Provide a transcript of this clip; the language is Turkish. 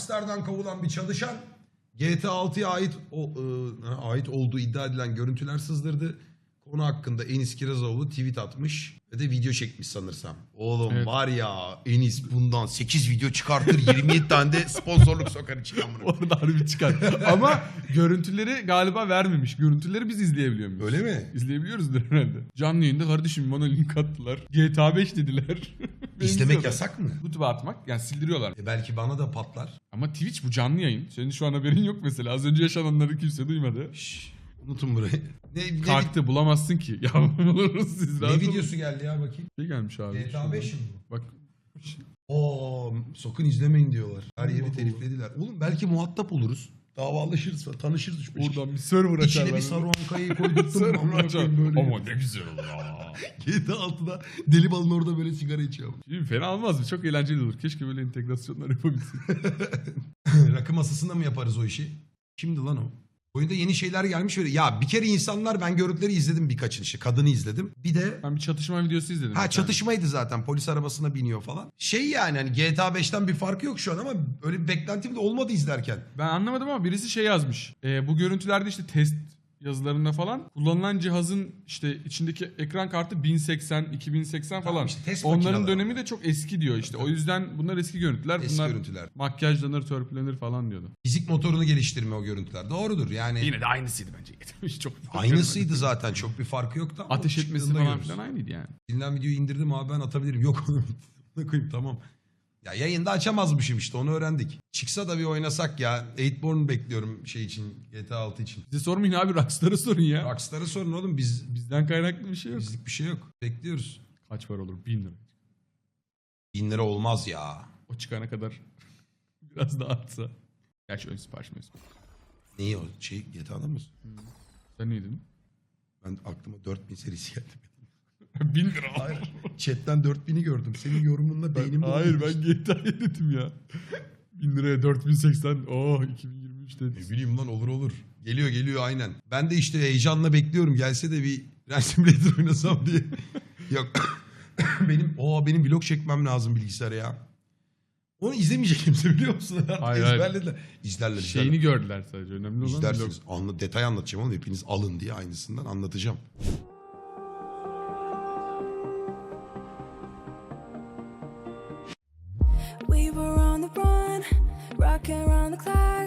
Rockstar'dan kovulan bir çalışan GTA 6'ya ait o, e, ait olduğu iddia edilen görüntüler sızdırdı. Konu hakkında Enis Kirazoğlu tweet atmış ve de video çekmiş sanırsam. Oğlum Evet. var ya Enis bundan 8 video çıkartır 27 tane de sponsorluk sokar içine amına. Orada harbi çıkar. Ama görüntüleri galiba vermemiş. Görüntüleri biz izleyebiliyor muyuz? Öyle mi? İzleyebiliyoruzdur herhalde. Canlı yayında kardeşim bana link attılar. GTA 5 dediler. İzlemek yasak mı? YouTube'a atmak yani sildiriyorlar. E belki bana da patlar. Ama Twitch bu canlı yayın. Senin şu an haberin yok mesela. Az önce yaşananları kimse duymadı. Şşş, unutun burayı. Ne, ne, Kalktı bulamazsın ki. Ya buluruz siz ne rahat olun. videosu geldi ya bakayım. Şey gelmiş abi. GTA 5 mi bu? Bak. Oo, sakın izlemeyin diyorlar. Her yeri teliflediler. Oğlum belki muhatap oluruz. Davalaşırız falan, tanışırız üç beş. Oradan bir server açarlar. İçine bir Saruhan Kaya'yı koydurttum. Server açar. Ama ne güzel olur ya. GTA 6'da deli balın orada böyle sigara içiyor. Şimdi fena olmaz mı? Çok eğlenceli olur. Keşke böyle entegrasyonlar yapabilsek. Rakı masasında mı yaparız o işi? Kimdi lan o? Oyunda yeni şeyler gelmiş öyle. Ya bir kere insanlar ben görüntüleri izledim birkaçını. Kadını izledim. Bir de Ben bir çatışma videosu izledim. Ha bir tane. çatışmaydı zaten. Polis arabasına biniyor falan. Şey yani hani GTA 5'ten bir farkı yok şu an ama öyle bir beklentim de olmadı izlerken. Ben anlamadım ama birisi şey yazmış. Ee, bu görüntülerde işte test yazılarında falan kullanılan cihazın işte içindeki ekran kartı 1080, 2080 Tamam falan. işte test Onların makineleri. dönemi de çok eski diyor işte. O yüzden bunlar eski görüntüler. Eski bunlar görüntüler. makyajlanır, törpülenir falan diyordu. Fizik motorunu geliştirme o görüntüler. Doğrudur yani. Yine de aynısıydı bence. Çok Aynısıydı zaten. Çok bir farkı yoktu ama Ateş etmesi çıktığında falan görürüz. filan aynıydı yani. Dinlen videoyu indirdim abi ben atabilirim. Yok onu koyayım tamam. Ya yayında açamazmışım işte onu öğrendik. Çıksa da bir oynasak ya. Eightborn bekliyorum şey için GTA 6 için. Bize sormayın abi Rockstar'a sorun ya. Rockstar'a sorun oğlum biz Bizden kaynaklı bir şey yok. bizlik bir şey yok. Bekliyoruz. Kaç var olur? Bin lira. Bin lira olmaz ya. O çıkana kadar biraz daha artsa. Gerçi ön sipariş mi? Neyi o şey GTA'da mı? Sen neydin? Ben aklıma 4000 serisi geldi. Bin lira. Hayır. Chatten 4000'i gördüm. Senin yorumunla beynim Hayır bulandı. ben GTA'yı dedim ya. 1000 liraya 4080. Oh 2023'te. Ne bileyim lan olur olur. Geliyor geliyor aynen. Ben de işte heyecanla bekliyorum. Gelse de bir Run Simulator oynasam diye. Yok. benim o benim vlog çekmem lazım bilgisayara ya. Onu izlemeyecek kimse biliyor musun? Hayır, hayır. Ezberlediler. İzlerler Şeyini gördüler sadece. Önemli olan İzlersiniz. Anla, detay anlatacağım ama hepiniz alın diye aynısından anlatacağım. The run, rocking around the clock.